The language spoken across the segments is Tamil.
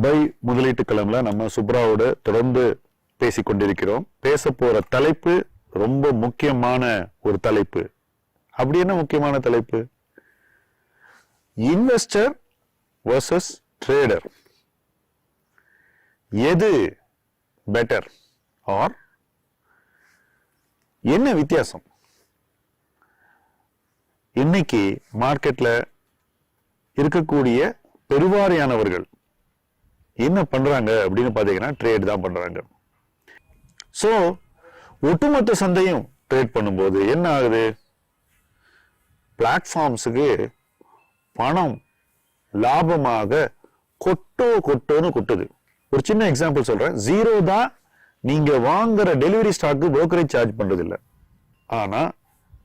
பை முதலீட்டு களம்ல நம்ம சுப்ராவோட தொடர்ந்து பேசிக் கொண்டிருக்கிறோம் பேச போற தலைப்பு ரொம்ப முக்கியமான ஒரு தலைப்பு. அப்படி என்ன முக்கியமான தலைப்பு? Investor versus trader. எது பெட்டர்? ஆர்? என்ன வித்தியாசம்? இன்னைக்கு மார்க்கெட்ல இருக்கக்கூடிய பெருவாரியானவர்கள் என்ன பண்றாங்க அப்படின்னு பாத்தீங்கன்னா ட்ரேட் தான் பண்றாங்க. சோ ஒட்டுமொத்த சந்தையும் ட்ரேட் பண்ணும்போது என்ன ஆகுது? பிளாட்ஃபார்ம்ஸுக்கு பணம் லாபமாக கொட்டோ கொட்டோன்னு கொட்டுது. ஒரு சின்ன எக்ஸாம்பிள் சொல்றேன். ஜீரோ தான் நீங்க வாங்குற டெலிவரி ஸ்டாக்கு புரோக்கரேஜ் சார்ஜ் பண்றது இல்ல ஆனா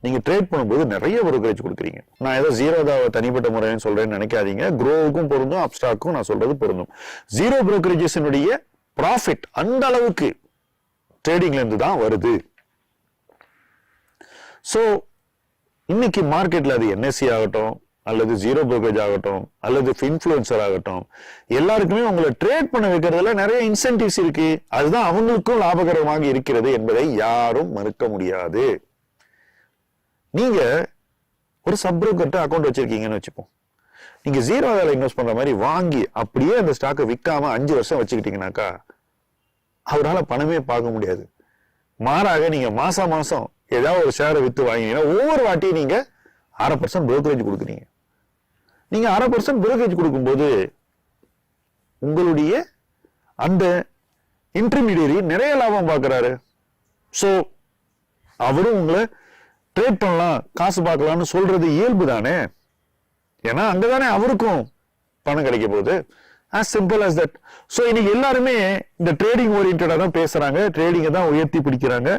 நீங்க ட்ரேட் பண்ணும்போது நிறைய ப்ரோக்கரேஜ் கொடுக்குறீங்க. நான் ஏதோ ஜீரோதாவை தனிப்பட்ட முறைன்னு சொல்றேன்னு நினைக்காதீங்க. குரோவுக்கும் பொருந்தும் அப்ஸ்டாக்கும் நான் சொல்றது பொருந்தும். ஜீரோ ப்ரோக்கரேஜஸினுடைய ப்ராஃபிட் அந்த அளவுக்கு ட்ரேடிங்ல இருந்து தான் வருது. ஸோ இன்னைக்கு மார்க்கெட்ல அது என்எஸ்சி ஆகட்டும் அல்லது ஜீரோ ப்ரோக்கரேஜ் ஆகட்டும் அல்லது இன்ஃப்ளூயன்சர் ஆகட்டும் எல்லாருக்குமே உங்களை ட்ரேட் பண்ண வைக்கிறதுல நிறைய இன்சென்டிவ்ஸ் இருக்கு. அதுதான் அவங்களுக்கும் லாபகரமாக இருக்கிறது என்பதை யாரும் மறுக்க முடியாது. நீங்க ஒரு சப்ரோக்கர்ட்ட அக்கௌண்ட் வச்சிருக்கீங்கன்னு வச்சுப்போம். நீங்க ஜீரோ வேலை இன்வெஸ்ட் பண்ற மாதிரி வாங்கி அப்படியே அந்த ஸ்டாக்கை விற்காம அஞ்சு வருஷம் வச்சுக்கிட்டீங்கன்னாக்கா அவரால் பணமே பார்க்க முடியாது. மாறாக நீங்க மாசம் மாசம் ஏதாவது ஒரு ஷேரை வித்து வாங்கினீங்கன்னா ஒவ்வொரு வாட்டியும் நீங்க அரை பர்சன்ட் புரோக்கரேஜ் கொடுக்குறீங்க. நீங்க அரை பர்சன்ட் புரோக்கரேஜ் கொடுக்கும்போது உங்களுடைய அந்த இன்டர்மீடியரி நிறைய லாபம் பார்க்குறாரு. ஸோ அவரும் உங்களை ட்ரேட் பண்ணலாம் காசு பார்க்கலாம்னு சொல்றது இயல்பு தானே? ஏன்னா அங்கதானே அவருக்கும் பணம் கிடைக்க போகுது. As simple as that so இன்னைக்கு எல்லாருமே இந்த ட்ரேடிங் ஓரியன்டாக தான் பேசுறாங்க. ட்ரேடிங்கை தான் உயர்த்தி பிடிக்கிறாங்க.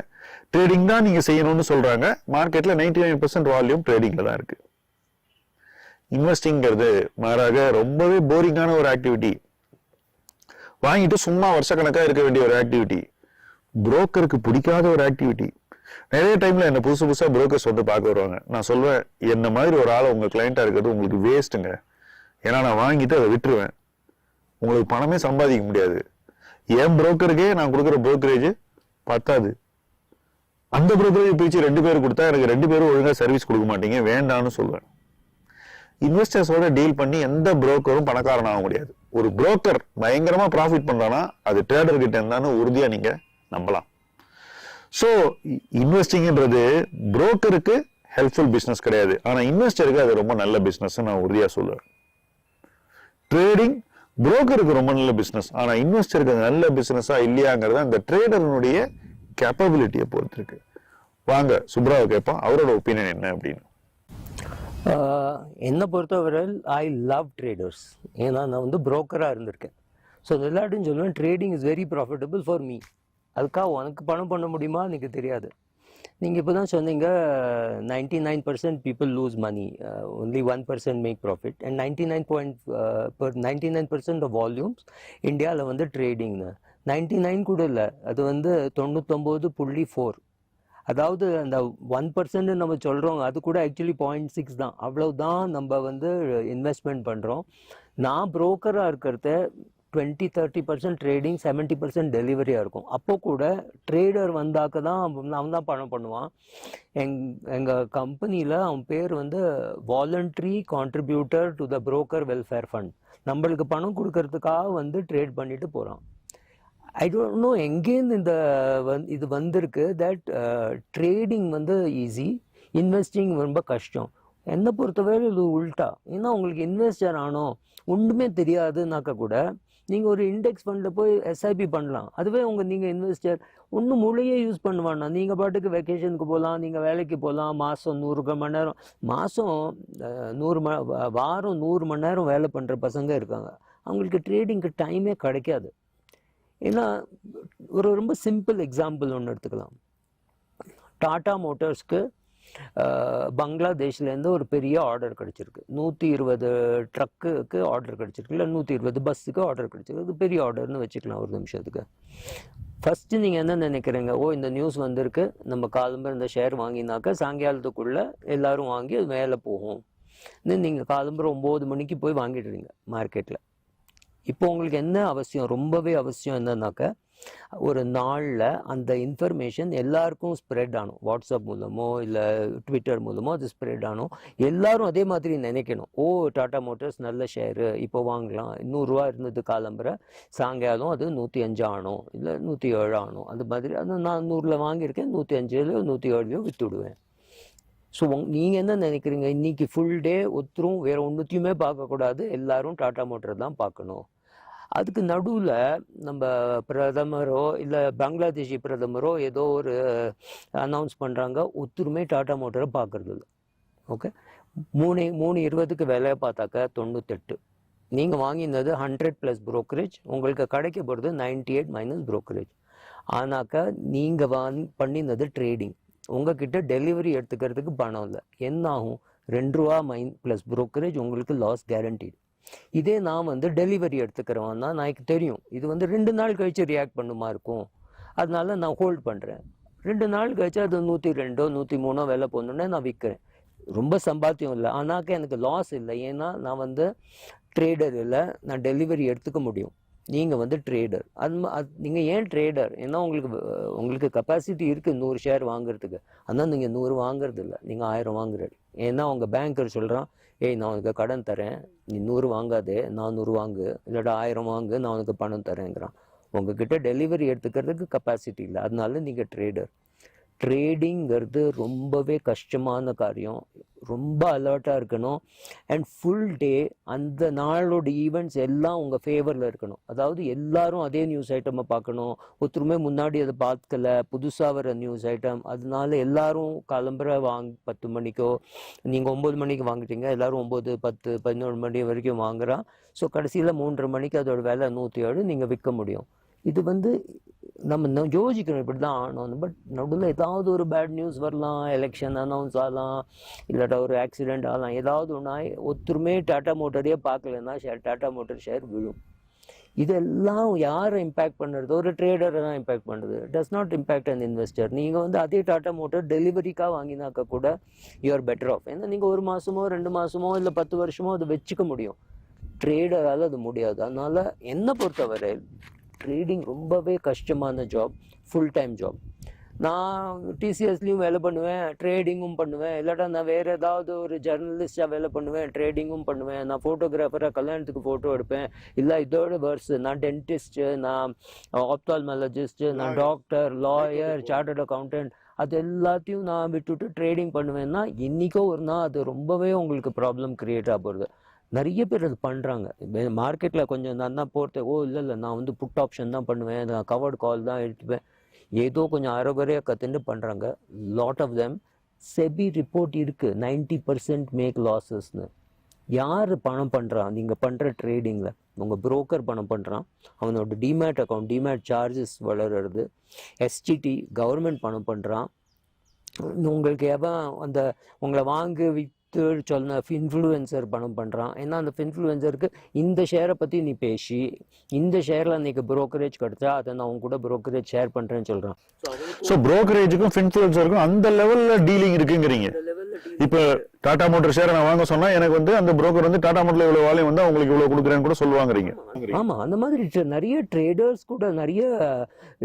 ட்ரேடிங் தான் நீங்க செய்யணும்னு சொல்றாங்க. மார்க்கெட்ல நைன்டி நைன் பர்சன்ட் வால்யூம் ட்ரேடிங்ல தான் இருக்கு. இன்வெஸ்டிங்கிறது மாறாக ரொம்பவே போரிங்கான ஒரு ஆக்டிவிட்டி வாங்கிட்டு சும்மா வருஷக்கணக்காக இருக்க வேண்டிய ஒரு ஆக்டிவிட்டி புரோக்கருக்கு பிடிக்காத ஒரு ஆக்டிவிட்டி நிறைய டைம்ல என்ன புதுசு புதுசாக புரோக்கர்ஸ் வந்து பார்க்க வருவாங்க. நான் சொல்வேன் என்ன மாதிரி ஒரு ஆளை உங்கள் கிளைண்ட்டாக இருக்கிறது உங்களுக்கு வேஸ்ட்டுங்க ஏன்னா நான் வாங்கிட்டு அதை விட்டுருவேன். உங்களுக்கு பணமே சம்பாதிக்க முடியாது. என் புரோக்கருக்கே நான் கொடுக்குற புரோக்கரேஜ் பத்தாது. அந்த புரோக்கரேஜ் பிரித்து ரெண்டு பேர் கொடுத்தா எனக்கு ரெண்டு பேரும் ஒழுங்காக சர்வீஸ் கொடுக்க மாட்டீங்க. வேண்டான்னு சொல்லுவேன் இன்வெஸ்டர்ஸோட டீல் பண்ணி எந்த புரோக்கரும் பணக்காரன் ஆக முடியாது. ஒரு புரோக்கர் பயங்கரமாக ப்ராஃபிட் பண்றானா அது ட்ரேடர் கிட்ட இருந்தான்னு உறுதியாக நீங்கள் நம்பலாம். ஸோ இன்வெஸ்டிங்ன்றது புரோக்கருக்கு ஹெல்ப்ஃபுல் பிஸ்னஸ் கிடையாது. ஆனால் இன்வெஸ்டருக்கு அது ரொம்ப நல்ல பிஸ்னஸ் நான் உறுதியாக சொல்லுவேன் ட்ரேடிங் புரோக்கருக்கு ரொம்ப நல்ல பிஸ்னஸ் ஆனால் இன்வெஸ்டருக்கு அது நல்ல பிஸ்னஸாக இல்லையாங்கிறது அந்த ட்ரேடர்னுடைய கேப்பபிலிட்டியை பொறுத்து இருக்கு வாங்க சுப்ராவை கேட்போம். அவரோட ஒப்பீனியன் என்ன அப்படின்னு? என்னை பொறுத்தவரையில் ஐ லவ் ட்ரேடர்ஸ் ஏன்னா நான் வந்து புரோக்கராக இருந்திருக்கேன். ஸோ எல்லாட்டும் சொல்லுவேன் trading is very profitable for me அதுக்காக உனக்கு பணம் பண்ண முடியுமா எனக்கு தெரியாது. நீங்கள் இப்போ தான் சொன்னீங்க ninety nine percent people lose money only one percent make profit and ninety nine point per ninety nine percent of volumes இந்தியாவில் வந்து ட்ரேடிங்னு நைன்டி நைன் கூட இல்லை அது வந்து தொண்ணூத்தொம்பது புள்ளி ஃபோர் அதாவது அந்த ஒன் பர்சன்ட் நம்ம சொல்கிறோம் அது கூட ஆக்சுவலி பாயிண்ட் சிக்ஸ் தான். அவ்வளோ தான் நம்ம வந்து இன்வெஸ்ட்மெண்ட் பண்ணுறோம் நான் புரோக்கராக இருக்கிறத twenty thirty percent trading seventy percent டெலிவரியாக இருக்கும். அப்போ கூட ட்ரேடர் வந்தாக்க தான் அவன் தான் பணம் பண்ணுவான். எங் எங்கள் கம்பெனியில் அவன் பேர் வந்து voluntary contributor to the broker welfare fund நம்மளுக்கு பணம் கொடுக்கறதுக்காக வந்து ட்ரேட் பண்ணிட்டு போகிறான் ஐ டோன்ட் நோ எங்கேருந்து இந்த வந் இது வந்திருக்கு. தட் ட்ரேடிங் uh, வந்து ஈஸி இன்வெஸ்டிங் ரொம்ப கஷ்டம். என்னை பொறுத்தவரை இது உல்ட்டா ஏன்னா உங்களுக்கு இன்வெஸ்டர் ஆனோம். ஒன்றுமே தெரியாதுனாக்க கூட நீங்கள் ஒரு இண்டெக்ஸ் ஃபண்டில் போய் எஸ்ஐபி பண்ணலாம். அதுவே உங்கள் நீங்கள் இன்வெஸ்டர் ஒன்றும் மொழியே யூஸ் பண்ண வேண்டாம் நீங்கள் பாட்டுக்கு வெக்கேஷனுக்கு போகலாம் நீங்கள் வேலைக்கு போகலாம் மாதம் நூறு மணி நேரம். மாதம் நூறு ம வாரம் நூறு மணி நேரம் வேலை பண்ணுற பசங்க இருக்காங்க. அவங்களுக்கு ட்ரேடிங்க்கு டைமே கிடைக்காது. ஏன்னா ஒரு ரொம்ப சிம்பிள் எக்ஸாம்பிள் ஒன்று எடுத்துக்கலாம். டாடா மோட்டார்ஸ்க்கு பங்களாதேஷ்லேருந்து ஒரு பெரிய ஆர்டர் கிடச்சிருக்கு. நூற்றி இருபது ட்ரக்குக்கு ஆர்டர் கிடச்சிருக்கு. இல்லை நூற்றி இருபது பஸ்ஸுக்கு ஆர்டர் கிடச்சிருக்கு. அது பெரிய ஆர்டர்னு வச்சுக்கலாம் ஒரு நிமிஷத்துக்கு. ஃபஸ்ட்டு நீங்கள் என்ன நினைக்கிறீங்க? ஓ இந்த நியூஸ் வந்திருக்கு. நம்ம காலம்பரம் இந்த ஷேர் வாங்கினாக்கா சாயங்காலத்துக்குள்ளே எல்லோரும் வாங்கி அது மேலே போகும். நீங்கள் காலம்பரம் ஒம்பது மணிக்கு போய் வாங்கிடுறீங்க மார்க்கெட்டில் இப்போ உங்களுக்கு என்ன அவசியம்? ரொம்பவே அவசியம் என்னன்னாக்க ஒரு நாளில் அந்த இன்ஃபர்மேஷன் எல்லாருக்கும் ஸ்ப்ரெட் ஆகணும் வாட்ஸ்அப் மூலமோ இல்லை ட்விட்டர் மூலமோ அது ஸ்ப்ரெட் ஆகணும் எல்லாரும் அதே மாதிரி நினைக்கணும். ஓ டாடா மோட்டார்ஸ் நல்ல ஷேரு இப்போ வாங்கலாம். நூறுரூவா இருந்தது காலம்பரை சாயங்காலம் அது நூற்றி அஞ்சு ஆகணும் இல்லை நூற்றி ஏழு ஆகணும் அந்த மாதிரி அது நான் நூறில் வாங்கியிருக்கேன். நூற்றி அஞ்சுலையோ நூற்றி ஏழுலையோ விற்றுடுவேன் ஸோ நீங்கள் என்ன நினைக்கிறீங்க? இன்னைக்கு ஃபுல் டே ஒருத்தரும் வேறு ஒன்றுத்தையுமே பார்க்கக்கூடாது. எல்லாரும் டாட்டா மோட்டர் தான் பார்க்கணும். அதுக்கு நடுவில் நம்ம பிரதமரோ இல்லை பங்களாதேஷி பிரதமரோ ஏதோ ஒரு அனௌன்ஸ் பண்ணுறாங்க ஒத்துருமே டாடா மோட்டரை பார்க்குறது இல்லை ஓகே? மூணு மூணு இருபதுக்கு விலையை பார்த்தாக்க தொண்ணூத்தெட்டு. நீங்கள் வாங்கினது ஹண்ட்ரட் ப்ளஸ் ப்ரோக்கரேஜ் உங்களுக்கு கிடைக்க போகிறது நைன்டி எயிட் மைனஸ் ப்ரோக்கரேஜ் ஆனாக்கா நீங்கள் வாங் பண்ணினது ட்ரேடிங் உங்ககிட்ட டெலிவரி எடுத்துக்கிறதுக்கு பணம் இல்லை. என்ன ஆகும் ரெண்டு ரூபா மைன் ப்ளஸ் ப்ரோக்கரேஜ் உங்களுக்கு லாஸ் கேரண்டீடு இதே நான் வந்து டெலிவரி எடுத்துக்கிறவன்னா நான் எனக்கு தெரியும். இது வந்து ரெண்டு நாள் கழித்து ரியாக்ட் பண்ணுமா இருக்கும். அதனால நான் ஹோல்ட் பண்ணுறேன் ரெண்டு நாள் கழிச்சு அது நூற்றி ரெண்டோ நூற்றி மூணோ விலை போகணுன்னே நான் விற்கிறேன் ரொம்ப சம்பாத்தியம் இல்லை. ஆனாக்க எனக்கு லாஸ் இல்லை. ஏன்னா நான் வந்து ட்ரேடர் இல்லை. நான் டெலிவரி எடுத்துக்க முடியும். நீங்கள் வந்து ட்ரேடர் அது அது நீங்கள் ஏன் ட்ரேடர் ஏன்னா உங்களுக்கு உங்களுக்கு கெப்பாசிட்டி இருக்குது நூறு ஷேர் வாங்குறதுக்கு. ஆனால் நீங்கள் நூறு வாங்குறது இல்லை. நீங்கள் ஆயிரம் வாங்குறது ஏன்னா உங்கள் பேங்கர் சொல்கிறான் ஏய் நான் உனக்கு கடன் தரேன். நீ நூறு வாங்காதே. நானூறு வாங்கு. இல்லாட்டா ஆயிரம் வாங்கு. நான் உனக்கு பணம் தரேங்கிறான். உங்ககிட்ட டெலிவரி எடுத்துக்கிறதுக்கு கெப்பாசிட்டி இல்லை. அதனால நீங்கள் ட்ரேடர் ட்ரேடிங்கிறது ரொம்பவே கஷ்டமான காரியம். ரொம்ப அலர்ட்டாக இருக்கணும். அண்ட் ஃபுல் டே அந்த நாளோட ஈவெண்ட்ஸ் எல்லாம் உங்கள் ஃபேவரில் இருக்கணும். அதாவது எல்லாரும் அதே நியூஸ் ஐட்டமை பார்க்கணும். ஒருத்தருமே முன்னாடி அதை பார்க்கல. புதுசாக வர நியூஸ் ஐட்டம் அதனால எல்லாரும் கிளம்புற வாங் பத்து மணிக்கோ நீங்கள் ஒம்பது மணிக்கு வாங்கிட்டீங்க. எல்லாரும் ஒம்பது பத்து பதினோரு மணி வரைக்கும் வாங்குறான் ஸோ கடைசியில் மூன்றரை மணிக்கு அதோட விலை நூற்றி ஏழு நீங்கள் விற்க முடியும். இது வந்து நம்ம ந- யோசிக்கணும் இப்படி தான் ஆனோம் பட் நடுவில் ஏதாவது ஒரு பேட் நியூஸ் வரலாம் எலெக்ஷன் அனௌன்ஸ் ஆகலாம் இல்லாட்டா ஒரு ஆக்சிடென்ட் ஆகலாம் ஏதாவது ஒன்றா ஒத்துருமே டாட்டா மோட்டரையே பார்க்கலன்னா ஷேர் டாட்டா மோட்டர் ஷேர் விழும். இதெல்லாம் யாரை இம்பேக்ட் பண்ணுறது ஒரு ட்ரேடரை தான் இம்பேக்ட் பண்ணுறது does not impact an investor நீங்கள் வந்து அதே டாட்டா மோட்டர் டெலிவரிக்காக வாங்கினாக்க கூட யூஆர் பெட்டர் ஆஃப் ஏன்னா நீங்கள் ஒரு மாதமோ ரெண்டு மாதமோ இல்லை பத்து வருஷமோ அதை வச்சுக்க முடியும். ட்ரேடரால் அது முடியாது. அதனால் என்னை பொறுத்தவரை ட்ரேடிங் ரொம்பவே கஷ்டமான ஜாப் ஃபுல் டைம் ஜாப் நான் டிசிஎஸ்லேயும் வேலை பண்ணுவேன் ட்ரேடிங்கும் பண்ணுவேன். இல்லாட்டா நான் வேறு ஏதாவது ஒரு ஜெர்னலிஸ்டாக வேலை பண்ணுவேன் ட்ரேடிங்கும் பண்ணுவேன். நான் ஃபோட்டோகிராஃபராக கல்யாணத்துக்கு ஃபோட்டோ எடுப்பேன். இல்லை இதோட வேர்ஸ் நான் டென்டிஸ்ட்டு நான் ஆப்தால்மாலஜிஸ்ட்டு நான் டாக்டர் லாயர் சார்ட்டர்ட் அக்கௌண்டன்ட் அது எல்லாத்தையும் நான் விட்டுட்டு ட்ரேடிங் பண்ணுவேன்னா இன்றைக்கோ ஒரு நாள் அது ரொம்பவே உங்களுக்கு ப்ராப்ளம் க்ரியேட் ஆக போகிறது நிறைய பேர் அது பண்ணுறாங்க மார்க்கெட்டில் கொஞ்சம் நான் தான் போகிறது ஓ இல்லை இல்லை நான் வந்து புட் ஆப்ஷன் தான் பண்ணுவேன். நான் கவர்டு கால் தான் எடுத்துப்பேன். ஏதோ கொஞ்சம் அறகுறையாக கற்றுட்டு பண்ணுறாங்க lot of them SEBI report இருக்குது நைன்டி பர்சன்ட் மேக் லாஸஸ்னு யார் பணம் பண்ணுறான் நீங்கள் பண்ணுற ட்ரேடிங்கில் உங்கள் புரோக்கர் பணம் பண்ணுறான் அவனோட டிமேட் அக்கௌண்ட் டிமேட் சார்ஜஸ் வளர்கிறது எஸ்டிடி கவர்மெண்ட் பணம் பண்ணுறான் உங்களுக்கு எவன் அந்த உங்களை வாங்க விற்று சொன்ன இன்ஃப்ளூயன்சர் பணம் பண்ணுறான் ஏன்னா அந்த இன்ஃப்ளூயன்சருக்கு இந்த ஷேரை பற்றி நீ பேசி இந்த ஷேரில் அன்றைக்கி brokerage கிடைச்சா அதை நான் உங்க கூட brokerage ஷேர் பண்ணுறேன்னு சொல்கிறான் ஸோ புரோக்கரேஜுக்கும் ஃபின்ஃபுளுசருக்கும் அந்த லெவல்ல டீலிங் இருக்குங்கிறீங்க. இப்போ டாடா மோட்டர் ஷேரை நான் வாங்க சொன்னா எனக்கு வந்து அந்த புரோக்கர் வந்து டாடா மோட்டர்ல இவ்வளவு வாலையும் வந்து அவங்களுக்கு இவ்வளவு கொடுக்குறேன்னு கூட சொல்லுவாங்கறீங்க. ஆமாம் அந்த மாதிரி. நிறைய ட்ரேடர்ஸ் கூட நிறைய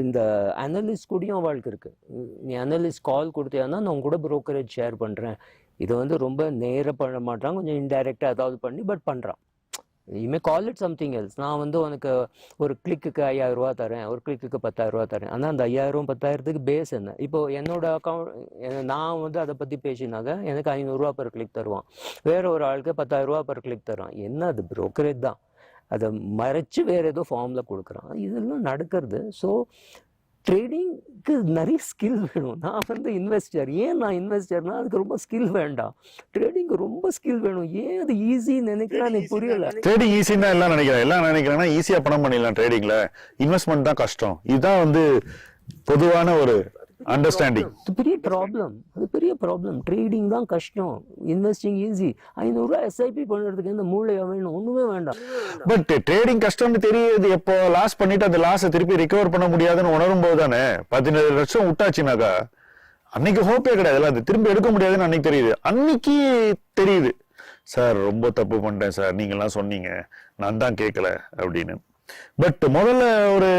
இந்த அனலிஸ்ட் கூடயும் அவளுக்கு இருக்கு. நீ அனலிஸ்ட் கால் கொடுத்தியானா நான் உங்க கூட brokerage ஷேர் பண்ணுறேன் இதை வந்து ரொம்ப நேராக பண்ண மாட்டான். கொஞ்சம் இன்டைரக்டாக ஏதாவது பண்ணி பட் பண்ணுறான் you call it something else நான் வந்து உனக்கு ஒரு கிளிக்குக்கு ஐயாயிரம் ரூபா தரேன் ஒரு கிளிக்குக்கு பத்தாயிரம் ரூபா தரேன். ஆனால் அந்த ஐயாயிரம் பத்தாயிரத்துக்கு பேஸ் என்ன? இப்போ என்னோட அக்கௌண்ட் நான் வந்து அதை பற்றி பேசினாக்க எனக்கு ஐநூறுரூவா per கிளிக் தருவான். வேற ஒரு ஆளுக்கு பத்தாயிரம் ரூபா per கிளிக் தருவான் என்ன அது? ப்ரோக்கரேஜ் தான். அதை மறைச்சு வேறு ஏதோ ஃபார்மில் கொடுக்குறான். இதெல்லாம் நடக்கிறது. ஸோ ட்ரேடிங்க்கு நிறைய ஸ்கில் வேணும். நான் வந்து இன்வெஸ்டர் ஏன் நான் இன்வெஸ்டர்னா அதுக்கு ரொம்ப ஸ்கில் வேண்டாம். ட்ரேடிங்க்கு ரொம்ப ஸ்கில் வேணும். ஏன் அது ஈஸின்னு நினைக்கிறேன் எனக்கு புரியல. ட்ரேடிங் ஈஸின்னு தான் எல்லாம் நினைக்கிறேன். எல்லாம் நினைக்கிறாங்கன்னா ஈஸியா பணம் பண்ணிடலாம் ட்ரேடிங்ல இன்வெஸ்ட்மெண்ட் தான் கஷ்டம். இதுதான் வந்து பொதுவான ஒரு அண்டர்ஸ்டாண்டிங் பெரிய ப்ராப்ளம் அது பெரிய ப்ராப்ளம் ட்ரேடிங் தான் கஷ்டம். இன்வெஸ்டிங் ஈஸி ஐநூறுரூவா எஸ்ஐபி பண்ணுறதுக்கு எந்த மூளையா வேணும்? ஒன்றுமே வேண்டாம். பட் ட்ரேடிங் கஷ்டம்னு தெரியுது. எப்போ லாஸ் பண்ணிட்டு அந்த லாஸை திருப்பி ரிகவர் பண்ண முடியாதுன்னு உணரும் போது தானே? பதினேழு லட்சம் விட்டாச்சுனாக்கா அன்னைக்கு ஹோப்பே கிடையாது அது திரும்பி எடுக்க முடியாதுன்னு அன்னைக்கு தெரியுது. அன்னைக்கு தெரியுது. சார் ரொம்ப தப்பு பண்ணிட்டேன் சார். நீங்கெல்லாம் சொன்னீங்க. நான் தான் கேட்கல அப்படின்னு. பட் முதல்ல ஒரு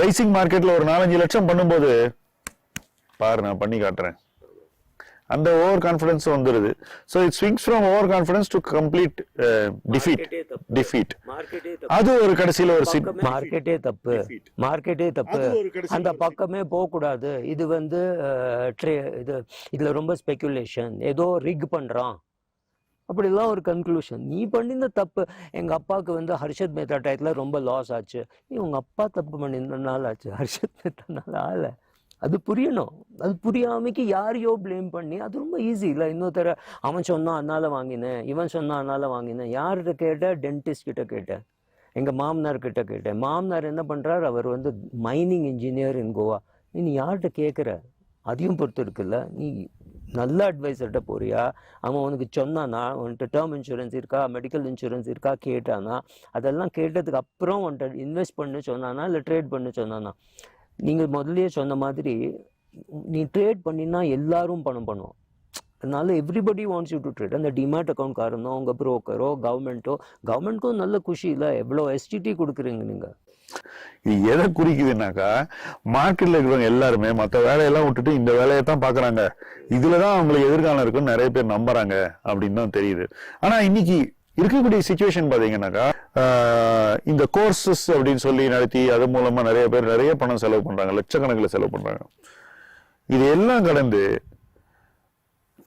ரைசிங் மார்க்கெட்ல ஒரு நாலஞ்சு லட்சம் பண்ணும்போது பாரு நான் பண்ணி காட்டுறேன். அந்த ஓவர் கான்ஃபிடன்ஸ் வந்துருது so it swings from over confidence to complete defeat defeat அது ஒரு கடைசியில ஒரு சிட் மார்க்கெட்டே தப்பு. மார்க்கெட்டே தப்பு. அந்த பக்கமே போகக்கூடாது. இது வந்து அஹ், tra- இது இதுல ரொம்ப ஸ்பெகுலேஷன் ஏதோ ரிக் பண்றான். அப்படிலாம் ஒரு கன்க்ளூஷன் நீ பண்ணின தப்பு எங்க அப்பாவுக்கு வந்து ஹர்ஷத் மேத்தா டயத்துல ரொம்ப லாஸ் ஆச்சு. நீ உங்க அப்பா தப்பு பண்ணினால ஆச்சு. ஹர்ஷத் மேத்தானால ஆல அது புரியணும். அது புரியாமைக்கு யாரையோ ப்ளேம் பண்ணி அது ரொம்ப ஈஸி இல்லை இன்னொருத்தர அவன் சொன்னான் அதனால வாங்கினேன் இவன் சொன்னான் அதனால வாங்கினேன். யார்கிட்ட கேட்டேன் டென்டிஸ்ட் கிட்ட கேட்டேன் எங்கள் மாமனார் கிட்ட கேட்டேன் மாமனார் என்ன பண்ணுறாரு அவர் வந்து மைனிங் இன்ஜினியர் இன் கோவா நீ யார்கிட்ட கேட்குற அதையும் பொறுத்து இருக்குல்ல. நீ நல்ல அட்வைசர்கிட்ட போறியா? அவன் உனக்கு சொன்னானா? உன்கிட்ட டேர்ம் இன்சூரன்ஸ் இருக்கா? மெடிக்கல் இன்சூரன்ஸ் இருக்கா? கேட்டானா. அதெல்லாம் கேட்டதுக்கு அப்புறம் உன்கிட்ட இன்வெஸ்ட் பண்ணு சொன்னானா? இல்லை ட்ரேட் பண்ணு சொன்னானா? நீங்கள் முதல்லயே சொன்ன மாதிரி நீ ட்ரேட் பண்ணினா எல்லாரும் பணம் பண்ணுவோம் அதனால everybody wants you to trade அந்த டிமேட் அக்கௌண்ட் காரணம் உங்கள் ப்ரோக்கரோ கவர்மெண்ட்டோ கவர்மெண்ட்க்கும் நல்ல குஷி இல்லை. எவ்வளோ எஸ்டிடி கொடுக்குறீங்க நீங்கள் இது எதை குறிக்குதுனாக்கா மார்க்கெட்ல இருக்கிறவங்க எல்லாருமே மற்ற வேலையெல்லாம் விட்டுட்டு இந்த வேலையை தான் பாக்குறாங்க இதுலதான் அவங்களுக்கு எதிர்காலம் இருக்குன்னு நிறைய பேர் நம்புறாங்க அப்படின்னு தான் தெரியுது. ஆனா இன்னைக்கு இருக்கக்கூடிய சுச்சுவேஷன் பார்த்தீங்கன்னாக்கா இந்த கோர்சஸ் அப்படின்னு சொல்லி நடத்தி அது மூலமாக நிறைய பேர் நிறைய பணம் செலவு பண்ணுறாங்க லட்சக்கணக்கில் செலவு பண்ணுறாங்க இது எல்லாம் கடந்து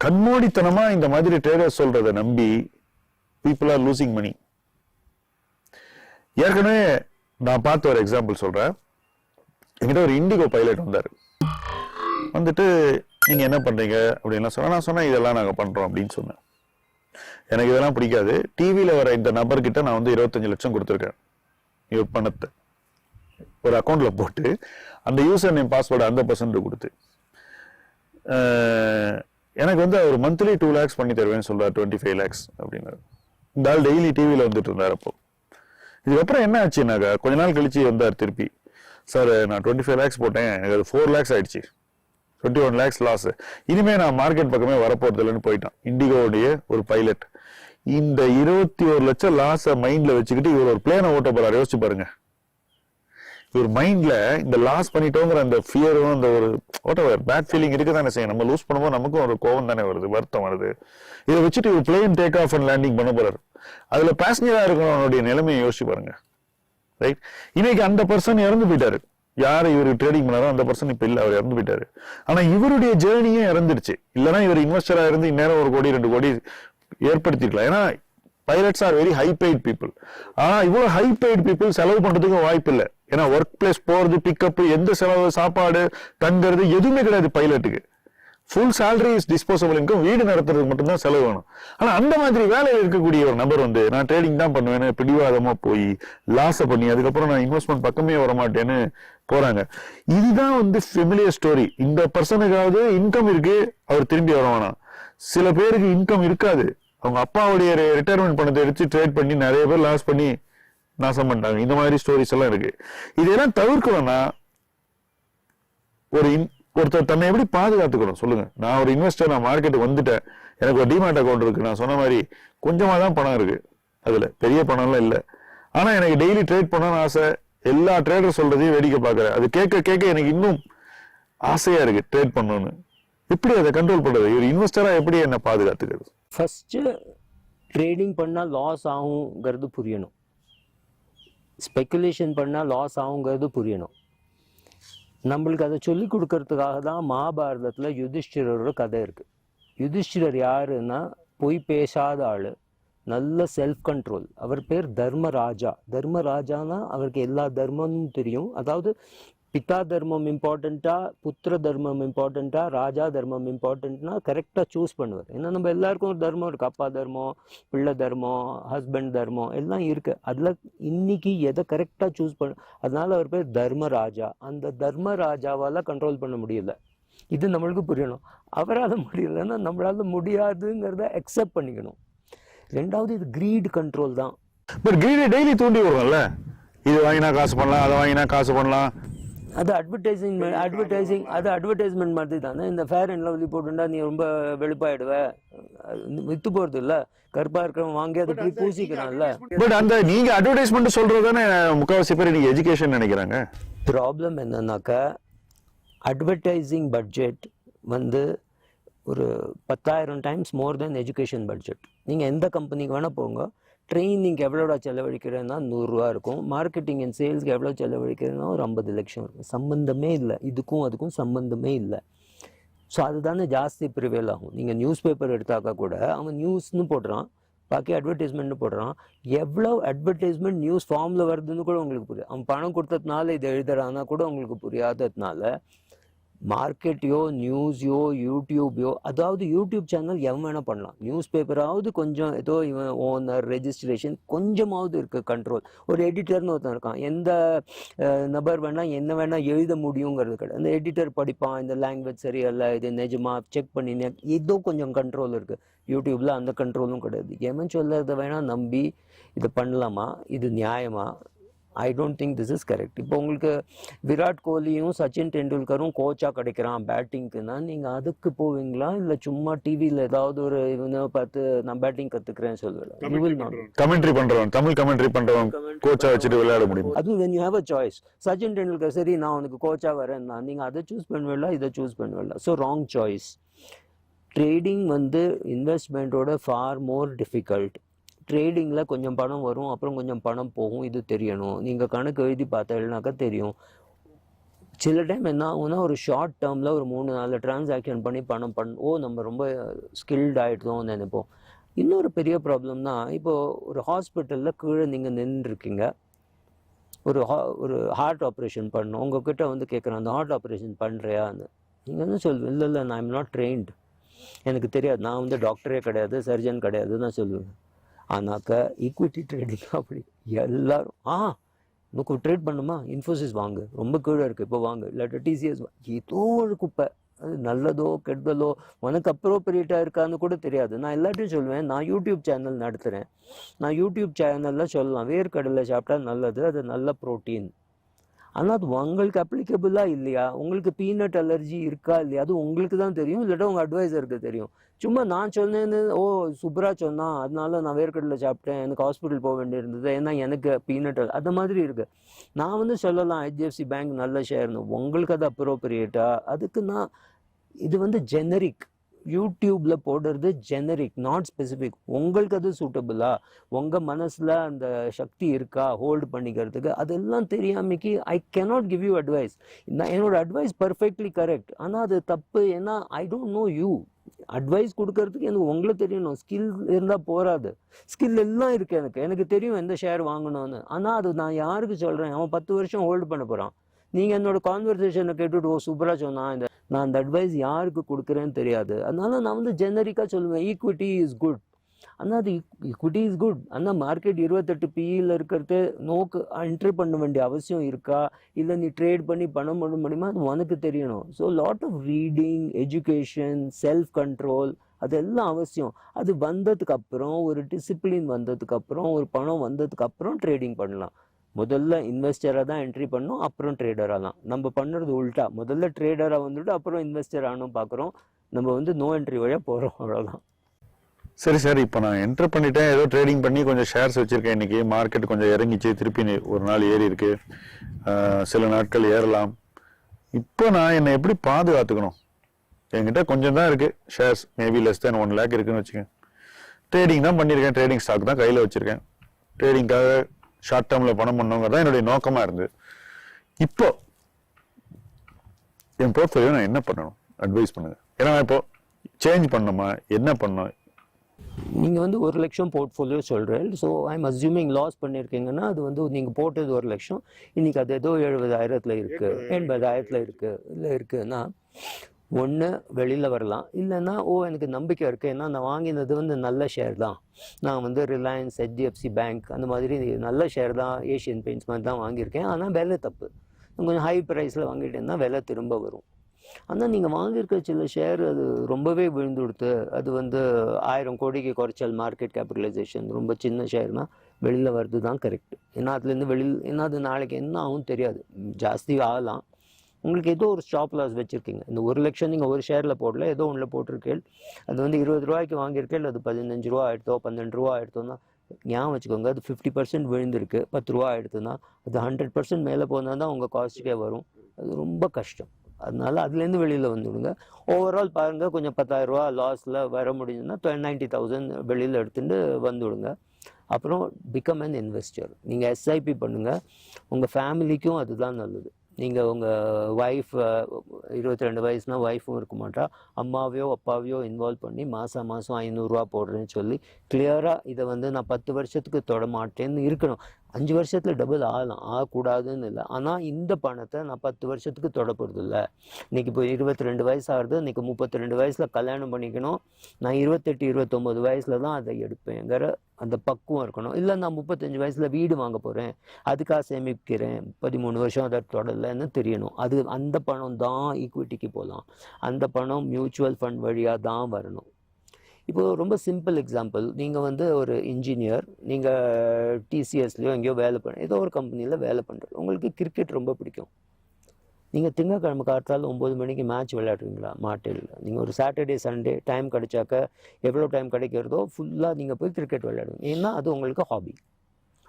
கண்மூடித்தனமாக இந்த மாதிரி ட்ரேடர்ஸ் சொல்கிறத நம்பி பீப்புள் ஆர் லூசிங் மணி ஏற்கனவே நான் பார்த்த ஒரு எக்ஸாம்பிள் சொல்கிறேன் என்கிட்ட ஒரு இண்டிகோ பைலட் வந்தார். வந்துட்டு நீங்கள் என்ன பண்ணுறீங்க அப்படின்லாம் சொன்னால் நான் சொன்னேன் இதெல்லாம் நாங்கள் பண்ணுறோம் அப்படின்னு சொன்னேன். எனக்கு இதெல்லாம் பிடிக்காது. டிவியில் வர இந்த நபர்கிட்ட நான் வந்து இருபத்தஞ்சு லட்சம் கொடுத்துருக்கேன். இவர் பணத்தை. ஒரு அக்கௌண்ட்டில் போட்டு அந்த யூசர் நேம் பாஸ்வேர்டு அந்த பர்சன்ட் கொடுத்து. எனக்கு வந்து அவர் மந்த்லி டூ லேக்ஸ் பண்ணி தருவேன்னு சொல்றார் டுவெண்ட்டி ஃபைவ் லேக்ஸ் அப்படின்னாரு. இந்த ஆள் டெய்லி டிவியில வந்துட்டு இருந்தார் அப்போ. இதுக்கப்புறம் என்ன ஆச்சுனாக்கா கொஞ்ச நாள் கழிச்சு வந்தார் திருப்பி. சார் நான் டுவெண்ட்டி ஃபைவ் லேக்ஸ் போட்டேன். எனக்கு அது ஃபோர் லேக்ஸ் ஆயிடுச்சு. டுவெண்ட்டி ஒன் லேக்ஸ் லாஸ் இனிமேல் நான் மார்க்கெட் பக்கமே வரப்போறது இல்லைன்னு போயிட்டான். இண்டிகோவுடைய ஒரு பைலட் இந்த இருபத்தி ஒரு லட்சம் லாஸை மைண்டில் வச்சுக்கிட்டு இவர் ஒரு பிளேனை ஓட்ட போறாரு. யோசிச்சு பாருங்க. இவர் மைண்டில் இந்த லாஸ் பண்ணிட்டோங்கிற அந்த ஃபியரும் அந்த ஒரு ஓட்டவர் பேட் ஃபீலிங் இருக்க தானே செய்யும். நம்ம லூஸ் பண்ணும்போது நமக்கும் ஒரு கோவம் தானே வருது வருத்தம் வருது. இதை வச்சுட்டு இவர் plane take off and landing பண்ண போறாரு. அதில் பேசஞ்சரா இருக்கிறவனுடைய நிலைமையை யோசிச்சு பாருங்க. ரைட் இன்னைக்கு அந்த பர்சன் இறந்து போயிட்டாரு. யார் இவர் ட்ரேடிங் பண்ணாரோ அந்த பர்சன் இப்போ இல்லை அவர் இறந்து போயிட்டாரு. ஆனால் இவருடைய ஜேர்னியே இறந்துடுச்சு இல்லைன்னா இவர் இன்வெஸ்டராக இருந்து இந்நேரம் ஒரு கோடி ரெண்டு கோடி ஏற்படுத்திருக்கலாம். ஏன்னா pilots are very high paid people ஆனால் இவ்வளோ ஹை பெய்ட் பீப்புள் செலவு பண்ணுறதுக்கும் வாய்ப்பு இல்லை. ஏன்னா ஒர்க் பிளேஸ் போறது பிக்கப் எந்த செலவு சாப்பாடு தங்குறது எதுவுமே கிடையாது பைலட்டுக்கு full salary is disposable income வீடு நடத்துறதுக்கு மட்டும்தான் செலவு வேணும். ஆனால் அந்த மாதிரி வேலையில் இருக்கக்கூடிய ஒரு நபர் வந்து நான் ட்ரேடிங் தான் பண்ணுவேன்னு பிடிவாதமாக போய் லாஸை பண்ணி அதுக்கப்புறம் நான் இன்வெஸ்ட்மெண்ட் பக்கமே வர மாட்டேன்னு போறாங்க. இதுதான் வந்து ஃபெமிலியர் ஸ்டோரி இந்த பர்சனுக்காவது இன்கம் இருக்கு அவர் திரும்பி வர வேணாம். சில பேருக்கு இன்கம் இருக்காது. அவங்க அப்பாவுடைய ரிட்டையர்மெண்ட் பணத்தை எடுத்து ட்ரேட் பண்ணி நிறைய பேர் லாஸ் பண்ணி நாசம் பண்ணிட்டாங்க இந்த மாதிரி ஸ்டோரிஸ் எல்லாம் இருக்கு. இதெல்லாம் தவிர்க்கணும்னா ஒரு இன்- ஒருத்தர் தன்னை எப்படி பாதுகாத்துக்கணும்? சொல்லுங்க. நான் ஒரு இன்வெஸ்டர் நான் மார்க்கெட்டுக்கு வந்துட்டேன். எனக்கு ஒரு டிமாட் அக்கௌண்ட் இருக்கு. நான் சொன்ன மாதிரி கொஞ்சமா தான் பணம் இருக்கு. அதுல பெரிய பணம்லாம் இல்லை. ஆனா எனக்கு டெய்லி ட்ரேட் பண்ணணும்னு ஆசை. எல்லா ட்ரேடர் சொல்றதையும் வேடிக்கை பார்க்குறேன். அது கேட்க கேட்க எனக்கு இன்னும் ஆசையா இருக்கு ட்ரேட் பண்ணணும்னு. எப்படி அதை கண்ட்ரோல் பண்றது? ஒரு இன்வெஸ்டரா எப்படி என்னை பாதுகாத்துக்கிறது? ஃபஸ்ட்டு ட்ரேடிங் பண்ணால் லாஸ் ஆகுங்கிறது புரியணும். ஸ்பெக்குலேஷன் பண்ணால் லாஸ் ஆகுங்கிறது புரியணும். நம்மளுக்கு அதை சொல்லி கொடுக்கறதுக்காக தான் மகாபாரதத்தில் யுதிஷ்டிரரோட கதை இருக்குது யுதிஷ்டிரர் யாருன்னா பொய் பேசாத ஆள். நல்ல செல்ஃப் கண்ட்ரோல் அவர் பேர் தர்மராஜா. தர்மராஜானா அவருக்கு எல்லா தர்மமும் தெரியும். அதாவது பிதா தர்மம் இம்பார்ட்டண்ட்டா புத்திர தர்மம் இம்பார்ட்டண்ட்டா ராஜா தர்மம் இம்பார்ட்டண்ட்னா கரெக்டாக சூஸ் பண்ணுவார். ஏன்னா நம்ம எல்லாருக்கும் ஒரு தர்மம் இருக்குது அப்பா தர்மம் பிள்ளை தர்மம் ஹஸ்பண்ட் தர்மம் எல்லாம் இருக்குது அதில் இன்னைக்கு எதை கரெக்டாக சூஸ் பண்ண அதனால அவர் பேர் தர்மராஜா. அந்த தர்மராஜாவால் கண்ட்ரோல் பண்ண முடியல. இது நம்மளுக்கு புரியணும். அவரால் முடியலன்னா நம்மளால் முடியாதுங்கிறத அக்செப்ட் பண்ணிக்கணும். ரெண்டாவது இது கிரீட் கண்ட்ரோல் தான். பட் கிரீடை டெய்லி தூண்டி வரும்ல இது வாங்கினா காசு பண்ணலாம் அதை வாங்கினா காசு பண்ணலாம். அது அட்வர்டைசிங் அட்வர்டைசிங் அது அட்வர்டைஸ்மெண்ட் மாதிரி தானே. இந்த ஃபேர் அண்ட் லவ்லி போட்டுண்டா நீ ரொம்ப வெளுப்பாயிடுவ. அது வித்து போகிறது இல்லை. கருப்பாக இருக்கிறவன் வாங்கி அதை போய் பூசிக்கிறான்ல. பட் அந்த நீங்க அட்வர்டைஸ்மெண்ட் சொல்றது தானே முக்காவாசி பேர் இன்னைக்கு எஜுகேஷன் நினைக்கிறாங்க? ப்ராப்ளம் என்னன்னாக்கா அட்வர்டைசிங் பட்ஜெட் வந்து ஒரு பத்தாயிரம் times more than education budget நீங்கள் எந்த கம்பெனிக்கு வேணால் போங்க. ட்ரைனிங்க்கு எவ்வளோடா செலவழிக்கிறேன்னா நூறுரூவா இருக்கும். மார்க்கெட்டிங் அண்ட் சேல்ஸ்க்கு எவ்வளோ செலவழிக்கிறேன்னா ஒரு ஐம்பது லட்சம் இருக்கும். சம்மந்தமே இல்லை. இதுக்கும் அதுக்கும் சம்மந்தமே இல்லை. ஸோ அதுதானே ஜாஸ்தி ப்ரிவேல் ஆகும் நீங்கள் நியூஸ் பேப்பர் எடுத்தாக்கா கூட அவன் நியூஸ்னு போடுறான். பாக்கி அட்வர்டைஸ்மெண்ட்னு போடுறான். எவ்வளோ அட்வர்டைஸ்மெண்ட் நியூஸ் ஃபார்மில் வருதுன்னு கூட உங்களுக்கு புரியும் அவன் பணம் கொடுத்ததுனால இதை எழுதுறான்னா கூட உங்களுக்கு புரியாததுனால மார்க்கெட்டையோ நியூஸையோ யூடியூப்யோ அதாவது யூடியூப் சேனல் எவன் வேணால் பண்ணலாம். நியூஸ் பேப்பராவது கொஞ்சம் ஏதோ இவன் ஓனர் ரெஜிஸ்ட்ரேஷன் கொஞ்சமாவது இருக்குது கண்ட்ரோல் ஒரு எடிட்டர்னு ஒருத்தன் இருக்கான். எந்த நபர் வேணால் என்ன வேணால் எழுத முடியுங்கிறது கிடையாது. அந்த எடிட்டர் படிப்பான் இந்த லாங்குவேஜ் சரியில்லை இது நிஜமா செக் பண்ணி ஏதோ கொஞ்சம் கண்ட்ரோல் இருக்குது யூடியூப்பில் அந்த கண்ட்ரோலும் கிடையாது. எவன் சொல்லறத வேணால் நம்பி இதை பண்ணலாமா? இது நியாயமா? I don't think this is correct இப்போ உங்களுக்கு விராட் கோலியும் சச்சின் டெண்டுல்கரும் கோச்சாக கிடைக்கிறான் பேட்டிங்க்குன்னா நீங்கள் அதுக்கு போவீங்களா? இல்லை சும்மா டிவியில் ஏதாவது ஒரு இவனை பார்த்து நான் பேட்டிங் கற்றுக்கிறேன்னு சொல்லுவேன் கமெண்ட்ரி பண்றவன். தமிழ் கமெண்ட்ரி பண்றவன். கோச்சா வச்சுட்டு விளையாட முடியும்? அதுவும் when you have a choice Sachin Tendulkar சரி நான் உனக்கு கோச்சாக வரேன்னா நீங்கள் அதை சூஸ் பண்ணுவேல இதை சூஸ் பண்ணுவேல ஸோ ராங் சாய்ஸ் ட்ரேடிங் வந்து இன்வெஸ்ட்மெண்ட்டோட ஃபார் மோர் டிஃபிகல்ட் ட்ரேடிங்கில் கொஞ்சம் பணம் வரும் அப்புறம் கொஞ்சம் பணம் போகும் இது தெரியணும். நீங்கள் கணக்கு எழுதி பார்த்தீங்கன்னாக்கா தெரியும். சில டைம் என்ன ஆகும்னா ஒரு ஷார்ட் டேர்மில் ஒரு மூணு நாலு டிரான்சாக்ஷன் பண்ணி பணம் பண் ஓ நம்ம ரொம்ப ஸ்கில்ட் ஆகிட்டோம்னு நினைப்போம். இன்னொரு பெரிய ப்ராப்ளம்னா இப்போது ஒரு ஹாஸ்பிட்டலில் கீழே நீங்கள் நின்றுருக்கீங்க. ஒரு ஹா ஒரு ஹார்ட் ஆப்ரேஷன் பண்ணணும். உங்ககிட்ட வந்து கேட்குறேன் அந்த ஹார்ட் ஆப்ரேஷன் பண்ணுறியான்னு நீங்கள் என்ன சொல்லுவேன் இல்லை இல்லை நான் ஐம் நாட் ட்ரெயின்டு எனக்கு தெரியாது. நான் வந்து டாக்டரே கிடையாது சர்ஜன் கிடையாது நான் சொல்லுவேன். ஆனாக்கா ஈக்விட்டி ட்ரேடிங் அப்படி. எல்லாரும் ஆ நமக்கு ட்ரேட் பண்ணுமா? இன்ஃபோசிஸ் வாங்கு. ரொம்ப கீழே இருக்குது இப்போ வாங்கு. இல்லாட்டி டிசிஎஸ் ஏதோ ஒரு குப்பை. அது நல்லதோ கெட்டதோ உனக்கு அப்ரோப்ரியேட்டாக இருக்கான்னு கூட தெரியாது. நான் எல்லாத்தையும் சொல்லுவேன் நான் யூடியூப் சேனல் நடத்துகிறேன் நான் யூடியூப் சேனலில் சொல்லலாம். வேர்க்கடலை சாப்பிட்டா நல்லது அது நல்ல ப்ரோட்டீன் ஆனால் அது உங்களுக்கு அப்ளிகபிளாக இல்லையா? உங்களுக்கு பீனட் அலர்ஜி இருக்கா இல்லையா? அது உங்களுக்கு தான் தெரியும் இல்லாட்டா உங்கள் அட்வைசருக்கு தெரியும். சும்மா நான் சொன்னேன்னு ஓ சுப்ரா சொன்னான் அதனால நான் வேர்க்கடலை சாப்பிட்டேன் எனக்கு ஹாஸ்பிட்டல் போக வேண்டியிருந்தது ஏன்னா எனக்கு பீனட் அந்த மாதிரி இருக்குது நான் வந்து சொல்லலாம் ஹெச்டிஎஃப்சி பேங்க் நல்ல ஷேர்னு உங்களுக்கு அது அப்ரோப்ரியேட்டா அதுக்கு நான் இது வந்து ஜெனரிக் யூடியூப்பில் போடுறது ஜெனரிக் நாட் ஸ்பெசிஃபிக் உங்களுக்கு அது சூட்டபுளா உங்கள் மனசில் அந்த சக்தி இருக்கா? ஹோல்டு பண்ணிக்கிறதுக்கு? அதெல்லாம் தெரியாமைக்கு I cannot give you advice நான் என்னோட அட்வைஸ் பர்ஃபெக்ட்லி கரெக்ட் ஆனால் அது தப்பு. ஏன்னா I don't know you advice கொடுக்கறதுக்கு எனக்கு உங்களை தெரியணும். ஸ்கில் இருந்தால் போராது ஸ்கில் எல்லாம் இருக்குது எனக்கு. எனக்கு தெரியும் எந்த ஷேர் வாங்கணும்னு. ஆனால் அது நான் யாருக்கு சொல்கிறேன் அவன் பத்து வருஷம் ஹோல்டு பண்ண போகிறான் நீங்கள் என்னோட கான்வர்சேஷனை கேட்டுட்டு ஓ சூப்பராக சொன்னா இந்த நான் அந்த அட்வைஸ் யாருக்கு கொடுக்குறேன்னு தெரியாது. அதனால நான் வந்து ஜெனரிக்காக சொல்லுவேன். ஈக்விட்டி இஸ் குட் ஆனால் அது ஈக்விட்டி இஸ் குட் ஆனால் மார்க்கெட் இருபத்தெட்டு பிஇயில் இருக்கிறது நோக்கு என்ட்ரி பண்ண வேண்டிய அவசியம் இருக்கா? இல்லை நீ ட்ரேட் பண்ணி பணம் பண்ண முடியுமா? அது உனக்கு தெரியணும். So lot of reading education self control அதெல்லாம் அவசியம். அது வந்ததுக்கு அப்புறம் ஒரு டிசிப்ளின் வந்ததுக்கு அப்புறம் ஒரு பணம் வந்ததுக்கு அப்புறம் ட்ரேடிங் பண்ணலாம். முதல்ல இன்வெஸ்டராக தான் என்ட்ரி பண்ணோம் அப்புறம் ட்ரேடராக தான். நம்ம பண்ணுறது உல்ட்டா முதல்ல ட்ரேடராக வந்துட்டு அப்புறம் இன்வெஸ்டர் ஆனும் பார்க்குறோம். நம்ம வந்து நோ என்ட்ரி வழியாக போகிறோம் அவ்வளோதான் சரி சார். இப்போ நான் என்டர் பண்ணிட்டேன். ஏதோ ட்ரேடிங் பண்ணி கொஞ்சம் ஷேர்ஸ் வச்சுருக்கேன் இன்னைக்கு. மார்க்கெட் கொஞ்சம் இறங்கிச்சு. திருப்பி ஒரு நாள் ஏறி இருக்கு. சில நாட்கள் ஏறலாம். இப்போ நான் என்னை எப்படி பாதுகாத்துக்கணும்? என்கிட்ட கொஞ்சம் தான் இருக்குது shares maybe less than one lakh இருக்குன்னு வச்சுக்கேன் ட்ரேடிங் தான் பண்ணியிருக்கேன். ட்ரேடிங் ஸ்டாக் தான் கையில் வச்சுருக்கேன். ட்ரேடிங்காக ஷார்ட் டேர்மில் பணம் பண்ணுங்கிறது தான் என்னுடைய நோக்கமாக இருந்தது. இப்போ என் போர்ட்ஃபோலியோ நான் என்ன பண்ணணும்? அட்வைஸ் பண்ணுங்க. ஏன்னா நான் இப்போ சேஞ்ச் பண்ணணுமா? என்ன பண்ணணும்? நீங்கள் வந்து ஒரு லட்சம் போர்ட்ஃபோலியோ சொல்கிறேன் ஸோ ஐம் அஸ்யூமிங் லாஸ் பண்ணியிருக்கீங்கன்னா அது வந்து நீங்கள் போட்டது ஒரு லட்சம். இன்னைக்கு அது ஏதோ எழுபதாயிரத்தில் இருக்குது எண்பதாயிரத்தில் இருக்குது இல்லை இருக்குன்னா ஒன்று வெளியில் வரலாம். இல்லைன்னா ஓ எனக்கு நம்பிக்கை இருக்குது ஏன்னா நான் வாங்கினது வந்து நல்ல ஷேர் தான். நான் வந்து ரிலையன்ஸ் ஹெச்டிஎஃப்சி பேங்க் அந்த மாதிரி நல்ல ஷேர் தான் ஏஷியன் பெயிண்ட்ஸ் மாதிரி தான் வாங்கியிருக்கேன். ஆனால் விலை தப்பு. கொஞ்சம் ஹை ப்ரைஸில் வாங்கிட்டேன்னா விலை திரும்ப வரும். ஆனால் நீங்கள் வாங்கியிருக்க சில ஷேர் அது ரொம்பவே விழுந்து கொடுத்து அது வந்து ஆயிரம் கோடிக்கு குறைச்சல் மார்க்கெட் கேபிட்டலைசேஷன் ரொம்ப சின்ன ஷேர்னால் வெளியில் வர்றது தான் கரெக்ட் ஏன்னா அதுலேருந்து வெளியில் ஏன்னா அது நாளைக்கு என்ன ஆகும் தெரியாது. ஜாஸ்தி ஆகலாம். உங்களுக்கு ஏதோ ஒரு ஸ்டாப் லாஸ் வச்சுருக்கீங்க. இந்த ஒரு லட்சம் நீங்கள் ஒரு ஷேரில் போடல ஏதோ ஒன்றில் போட்டிருக்கேள். அது வந்து இருபது ரூபாய்க்கு வாங்கியிருக்கேள் அது பதினஞ்சு ரூபா ஆயிடுத்தோ பன்னெண்டு ரூபா ஆயிடுத்தோன்னா ஞாபகம் வச்சுக்கோங்க அது ஃபிஃப்டி பர்சன்ட் விழுந்திருக்கு பத்து ரூபா ஆயிடுத்துன்னா அது ஹண்ட்ரட் பர்சன்ட் மேலே போனால் தான் உங்கள் காஸ்ட்டுக்கே வரும். அது ரொம்ப கஷ்டம். அதனால அதுலேருந்து வெளியில் வந்துவிடுங்க ஓவரால் பாருங்கள் கொஞ்சம் பத்தாயிரரூவா லாஸில் வர முடிஞ்சுன்னா நைன்ட்டி தௌசண்ட் வெளியில் எடுத்துட்டு வந்துவிடுங்க அப்புறம் பிகம் அன் இன்வெஸ்டர் நீங்கள் எஸ்ஐபி பண்ணுங்கள் உங்கள் ஃபேமிலிக்கும் அதுதான் நல்லது. நீங்கள் உங்கள் ஒய்ஃப் இருபத்தி ரெண்டு வயசுனால் ஒய்ஃபும் இருக்க மாட்டா. அம்மாவையோ அப்பாவையோ இன்வால்வ் பண்ணி மாதம் மாதம் ஐநூறுரூவா போடுறேன்னு சொல்லி கிளியராக இதை வந்து நான் பத்து வருஷத்துக்கு தொட மாட்டேன்னு இருக்கணும். அஞ்சு வருஷத்தில் டபுள் ஆகலாம். ஆகக்கூடாதுன்னு இல்லை. ஆனால் இந்த பணத்தை நான் பத்து வருஷத்துக்கு தொட இல்லை இன்றைக்கி இப்போ இருபத்தி ரெண்டு வயசு ஆகுது இன்றைக்கி முப்பத்தி ரெண்டு வயசில் கல்யாணம் பண்ணிக்கணும். நான் இருபத்தெட்டு இருபத்தொம்போது வயசில் தான் அதை எடுப்பேங்கிற அந்த பக்குவம் இருக்கணும். இல்லை நான் முப்பத்தஞ்சு வயசில் வீடு வாங்க போகிறேன் அதுக்காக சேமிக்கிறேன். பதிமூணு வருஷம் அதை தொடலைன்னு தெரியணும். அது அந்த பணம் தான் ஈக்விட்டிக்கு போகலாம் அந்த பணம் மியூச்சுவல் ஃபண்ட் வழியாக தான் வரணும். இப்போ ரொம்ப சிம்பிள் எக்ஸாம்பிள் நீங்கள் வந்து ஒரு இன்ஜினியர் நீங்கள் டிசிஎஸ்லையோ எங்கேயோ வேலை பண்ண ஏதோ ஒரு கம்பெனியில் வேலை பண்ணுறது உங்களுக்கு கிரிக்கெட் ரொம்ப பிடிக்கும். நீங்கள் திங்கக்கிழமை காற்றால் ஒம்பது மணிக்கு மேட்ச் விளையாடுவீங்களா? மாட்டில். நீங்கள் ஒரு சாட்டர்டே சண்டே டைம் கிடைச்சாக்க எவ்வளோ டைம் கிடைக்கிறதோ ஃபுல்லாக நீங்கள் போய் கிரிக்கெட் விளையாடுவீங்க. ஏன்னா அது உங்களுக்கு ஹாபி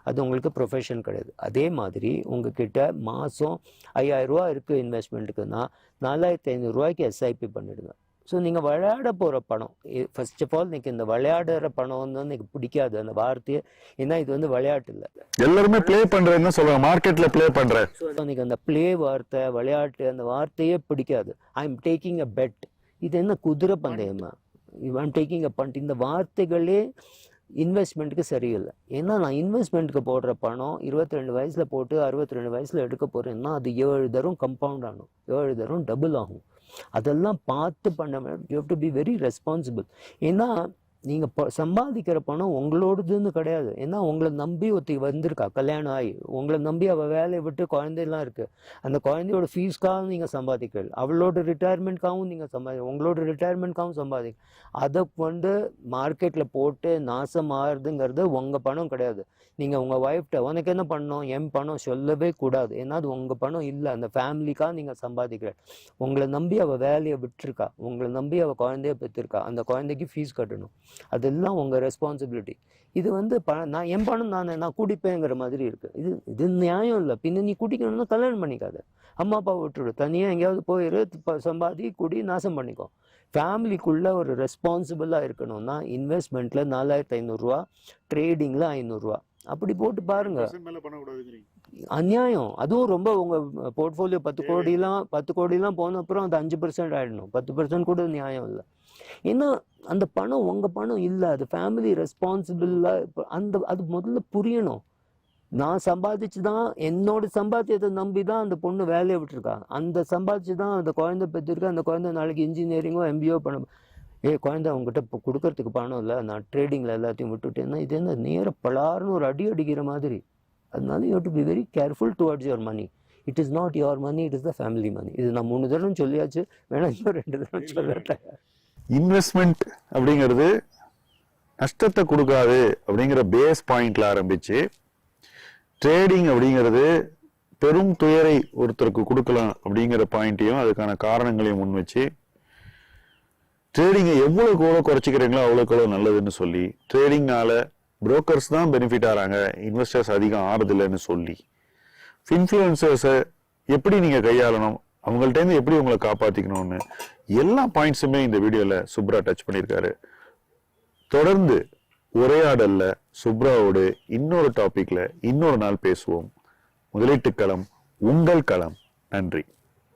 அது உங்களுக்கு ப்ரொஃபஷன் கிடையாது. அதே மாதிரி உங்ககிட்ட மாதம் ஐயாயிரரூவா இருக்குது இன்வெஸ்ட்மெண்ட்டுக்குன்னா நாலாயிரத்தி ஐநூறுரூவாய்க்கு எஸ்ஐபி பண்ணிவிடுங்க ஸோ நீங்கள் விளையாட போகிற பணம் ஃபர்ஸ்ட் ஆஃப் ஆல் எனக்கு இந்த விளையாடுற பணம் வந்து எனக்கு பிடிக்காது. அந்த வார்த்தையே ஏன்னா இது வந்து விளையாட்டு இல்லை. எல்லாருமே ப்ளே பண்றேன்னு சொல்லுவாங்க மார்க்கெட்ல ப்ளே பண்றேன். ஸோ எனக்கு அந்த ப்ளே வார்த்தை விளையாட்டு அந்த வார்த்தையே பிடிக்காது. I am taking a bet இது என்ன குதிரை பந்தயமா? ஐம் டேக்கிங் அ பண்ட் இந்த வார்த்தைகளே இன்வெஸ்ட்மெண்ட்டுக்கு சரியில்லை. ஏன்னா நான் இன்வெஸ்ட்மெண்ட்டுக்கு போடுற பணம் இருபத்தி ரெண்டு வயசில் போட்டு அறுபத்தி ரெண்டு வயசில் எடுக்க போகிறேன்னா அது ஏழு தரம் கம்பவுண்ட் ஆகும். ஏழு தரம் டபுள் ஆகும். அதெல்லாம் பார்த்து பண்ண you to be very responsible ஏன்னா நீங்கள் ப சம்பாதிக்கிற பணம் உங்களோடதுன்னு கிடையாது. ஏன்னா உங்களை நம்பி ஒருத்தி வந்திருக்கா கல்யாணம் ஆகி. உங்களை நம்பி அவள் வேலையை விட்டு குழந்தையெல்லாம் இருக்குது அந்த குழந்தையோட ஃபீஸ்க்காகவும் நீங்கள் சம்பாதிக்கல. அவளோட ரிட்டையர்மெண்ட்காகவும் நீங்கள் சம்பாதி உங்களோட ரிட்டையர்மெண்ட்காகவும் சம்பாதிக்க அதை வந்து மார்க்கெட்டில் போட்டு நாசம் ஆறுதுங்கிறது உங்கள் பணம் கிடையாது. நீங்கள் உங்கள் ஒய்ஃப்ட்ட உனக்கு என்ன பண்ணோம் என் பணம் சொல்லவே கூடாது. ஏன்னா அது உங்கள் பணம் இல்லை. அந்த ஃபேமிலிக்காக நீங்கள் சம்பாதிக்கிற உங்களை நம்பி அவள் வேலையை விட்டுருக்கா. உங்களை நம்பி அவள் குழந்தைய பெற்றிருக்கா. அந்த குழந்தைக்கு ஃபீஸ் கட்டணும். அதெல்லாம் உங்கள் ரெஸ்பான்சிபிலிட்டி இது வந்து ப நான் என் பணம் நான் நான் குடிப்பேங்கிற மாதிரி இருக்குது இது இது நியாயம் இல்லை. பின்ன நீ குடிக்கணும்னா கல்யாணம் பண்ணிக்காத. அம்மா அப்பா விட்டுடு. தனியாக எங்கேயாவது போயிரு சம்பாதி குடி நாசம் பண்ணிக்கோ. ஃபேமிலிக்குள்ளே ஒரு ரெஸ்பான்சிபிளாக இருக்கணும்னா இன்வெஸ்ட்மெண்ட்டில் நாலாயிரத்தி ஐநூறுரூவா ட்ரேடிங்கில் ஐநூறுரூவா அப்படி போட்டு பாருங்க. அநியாயம். அதுவும் ரொம்ப உங்க போர்ட்ஃபோலியோ பத்து கோடிலாம் பத்து கோடிலாம் போன அப்புறம் அது அஞ்சு பர்சன்ட் ஆயிடணும். பத்து பர்சன்ட் கூட நியாயம் இல்லை. ஏன்னா அந்த பணம் உங்க பணம் இல்லை. அது ஃபேமிலி ரெஸ்பான்சிபிளா அந்த அது முதல்ல புரியணும். நான் சம்பாதிச்சு தான் என்னோட சம்பாத்தியத்தை நம்பி தான் அந்த பொண்ணு வேலையை விட்டுருக்கா. அந்த சம்பாதிச்சு தான் அந்த குழந்தை பெற்றிருக்கா. அந்த குழந்தை நாளைக்கு இன்ஜினியரிங்கோ எம்பிஓ பண்ண ஏ குழந்தை அவங்ககிட்ட இப்போ கொடுக்கறதுக்கு பணம் இல்லை நான் ட்ரேடிங்கில் எல்லாத்தையும் விட்டுட்டேன்னா இது என்ன நேர பலார்னு ஒரு அடி அடிக்கிற மாதிரி. அதனால you to be very careful towards your money it is not your money it is the family money இது நான் மூணு தடவை சொல்லியாச்சு வேணா இன்னும் ரெண்டு தடவை சொல்லட்டேன் இன்வெஸ்ட்மெண்ட் அப்படிங்கிறது நஷ்டத்தை கொடுக்காது அப்படிங்கிற பேஸ் பாயிண்ட்ல ஆரம்பிச்சு ட்ரேடிங் அப்படிங்கிறது பெரும் துயரை ஒருத்தருக்கு கொடுக்கலாம் அப்படிங்கிற பாயிண்ட்டையும் அதுக்கான காரணங்களையும் முன் வச்சு ட்ரேடிங்கை எவ்வளோக்கு எவ்வளோ குறைச்சிக்கிறீங்களோ அவ்வளோக்கு எவ்வளோ நல்லதுன்னு சொல்லி ட்ரேடிங்னால புரோக்கர்ஸ் தான் பெனிஃபிட் ஆகிறாங்க இன்வெஸ்டர்ஸ் அதிகம் ஆறுதில்லைன்னு சொல்லி. இன்ஃப்ளூயன்சர்ஸை எப்படி நீங்கள் கையாளணும் அவங்கள்ட்டேருந்து எப்படி உங்களை காப்பாற்றிக்கணும்னு எல்லா பாயிண்ட்ஸுமே இந்த வீடியோவில் சுப்ரா டச் பண்ணியிருக்காரு. தொடர்ந்து உரையாடல்ல சுப்ராவோடு இன்னொரு டாபிக்ல இன்னொரு நாள் பேசுவோம். முதலீட்டு களம் உங்கள் களம். நன்றி.